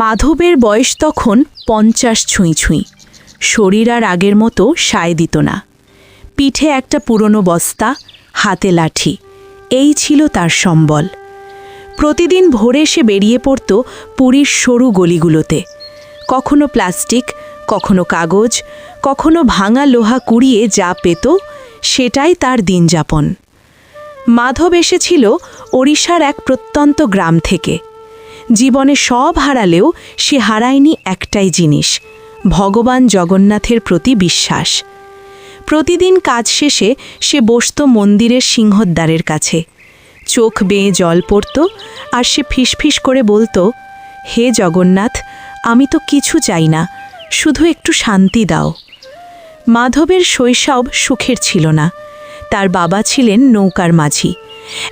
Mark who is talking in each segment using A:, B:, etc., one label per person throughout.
A: মাধবের বয়স তখন পঞ্চাশ ছুঁই ছুঁই। শরীর আর আগের মতো সায় দিত না। পিঠে একটা পুরনো বস্তা, হাতে লাঠি, এই ছিল তার সম্বল। প্রতিদিন ভোরে সে বেরিয়ে পড়ত পুরীর সরু গলিগুলোতে। কখনো প্লাস্টিক, কখনো কাগজ, কখনো ভাঙা লোহা কুড়িয়ে যা পেত, সেটাই তার দিনযাপন। মাধব এসেছিল ওড়িশার এক প্রত্যন্ত গ্রাম থেকে। জীবনে সব হারালেও সে হারায়নি একটাই জিনিস, ভগবান জগন্নাথের প্রতি বিশ্বাস। প্রতিদিন কাজ শেষে সে বসত মন্দিরের সিংহদ্বারের কাছে। চোখ বেয়ে জল পড়ত আর সে ফিসফিস করে বলতো, হে জগন্নাথ, আমি তো কিছু চাই না, শুধু একটু শান্তি দাও। মাধবের শৈশব সুখের ছিল না। তার বাবা ছিলেন নৌকার মাঝি।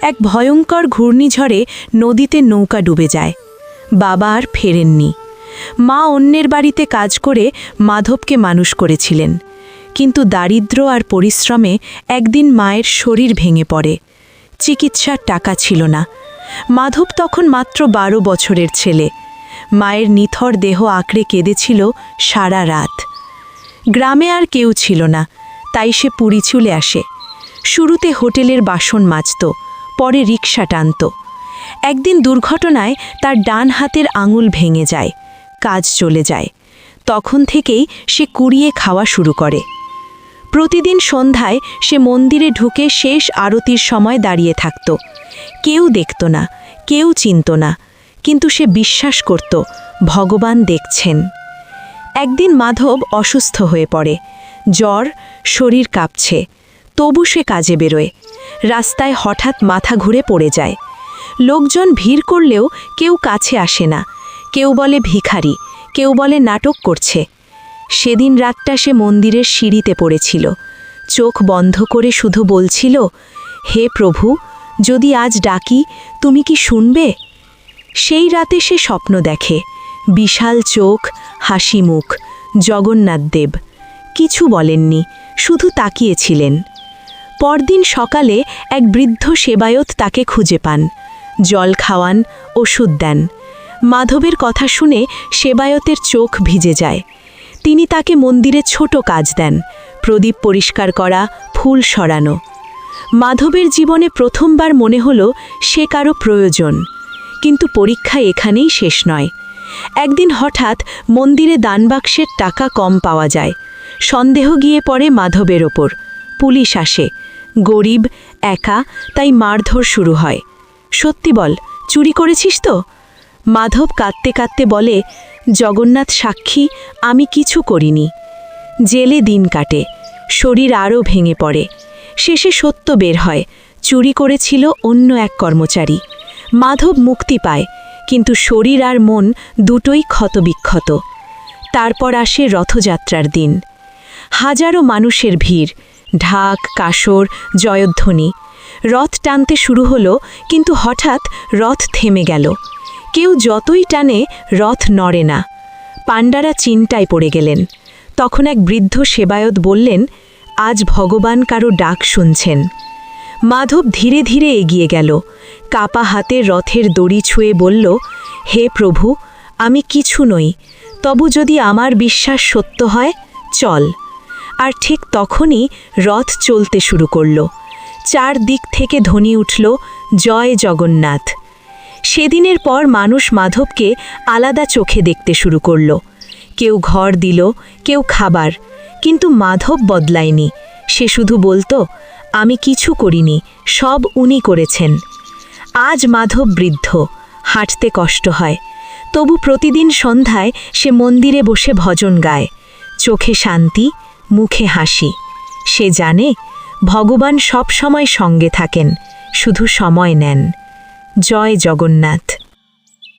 A: এক ভয়ঙ্কর ঘূর্ণিঝড়ে নদীতে নৌকা ডুবে যায়। বাবা আর ফেরেননি। মা অন্যের বাড়িতে কাজ করে মাধবকে মানুষ করেছিলেন। কিন্তু দারিদ্র আর পরিশ্রমে একদিন মায়ের শরীর ভেঙে পড়ে। চিকিৎসার টাকা ছিল না। মাধব তখন মাত্র বারো বছরের ছেলে। মায়ের নিথর দেহ আঁকড়ে কেঁদেছিল সারা রাত। গ্রামে আর কেউ ছিল না, তাই সে পুরী চলে আসে। শুরুতে হোটেলের বাসন মাজত, পরে রিক্সা টানত। একদিন দুর্ঘটনায় তার ডান হাতের আঙুল ভেঙে যায়, কাজ চলে যায়। তখন থেকেই সে কুড়িয়ে খাওয়া শুরু করে। প্রতিদিন সন্ধ্যায় সে মন্দিরে ঢুকে শেষ আরতির সময় দাঁড়িয়ে থাকত। কেউ দেখত না, কেউ চিনত না, কিন্তু সে বিশ্বাস করত, ভগবান দেখছেন। একদিন মাধব অসুস্থ হয়ে পড়ে। জ্বর, শরীর কাঁপছে। তবু সে কাজে বেরোয়। রাস্তায় হঠাৎ মাথা ঘুরে পড়ে যায়। লোকজন ভিড় করলেও কেউ কাছে আসে না। কেউ বলে ভিখারি, কেউ বলে নাটক করছে। সেদিন রাতটা সে মন্দিরের সিঁড়িতে পড়েছিল। চোখ বন্ধ করে শুধু বলছিল, হে প্রভু, যদি আজ ডাকি, তুমি কি শুনবে? সেই রাতে সে স্বপ্ন দেখে, বিশাল চোখ, হাসি মুখ, জগন্নাথ দেব। কিছু বলেননি, শুধু তাকিয়েছিলেন। পরদিন সকালে এক বৃদ্ধ সেবায়ত তাকে খুঁজে পান। জল খাওয়ান, ওষুধ দেন। মাধবের কথা শুনে সেবায়তের চোখ ভিজে যায়। তিনি তাকে মন্দিরে ছোট কাজ দেন, প্রদীপ পরিষ্কার করা, ফুল সরানো। মাধবের জীবনে প্রথমবার মনে হলো সে কারও প্রয়োজন, কিন্তু পরীক্ষা এখানেই শেষ নয়। একদিন হঠাৎ মন্দিরে দানবাক্সের টাকা কম পাওয়া যায়। সন্দেহ গিয়ে পড়ে মাধবের ওপর। পুলিশ আসে। গরিব, একা, তাই মারধর শুরু হয়। সত্যি বল, চুরি করেছিস তো? মাধব কাঁদতে কাঁদতে বলে, জগন্নাথ সাক্ষী, আমি কিছু করিনি। জেলে দিন কাটে, শরীর আরও ভেঙে পড়ে। শেষে সত্য বের হয়, চুরি করেছিল অন্য এক কর্মচারী। মাধব মুক্তি পায়, কিন্তু শরীর আর মন দুটোই ক্ষতবিক্ষত। তারপর আসে রথযাত্রার দিন। হাজারো মানুষের ভিড়, ঢাক কাসর জয়ধ্বনি। রথ টানতে শুরু হলো, কিন্তু হঠাৎ রথ থেমে গেল। কেউ যতই টানে, রথ নড়ে না। পাণ্ডারা চিন্তায় পড়ে গেলেন। তখন এক বৃদ্ধ সেবায়ত বললেন, আজ ভগবান কারও ডাক শুনছেন। মাধব ধীরে ধীরে এগিয়ে গেল। কাপা হাতে রথের দড়ি ছুঁয়ে বলল, হে প্রভু, আমি কিছু নই। তবু যদি আমার বিশ্বাস সত্য হয়, চল। আর ঠিক তখনই রথ চলতে শুরু করল। চার দিক থেকে ধ্বনি উঠল, জয় জগন্নাথ। সেদিনের পর মানুষ মাধবকে আলাদা চোখে দেখতে শুরু করল। কেউ ঘর দিল, কেউ খাবার, কিন্তু মাধব বদলায়নি। সে শুধু বলতো, আমি কিছু করিনি, সব উনি করেছেন। আজ মাধব বৃদ্ধ, হাঁটতে কষ্ট হয়। তবু প্রতিদিন সন্ধ্যায় সে মন্দিরে বসে ভজন গায়। চোখে শান্তি, মুখে হাসি। সে জানে ভগবান সব সময় সঙ্গে থাকেন শুধু সময় নেন। জয় জগন্নাথ।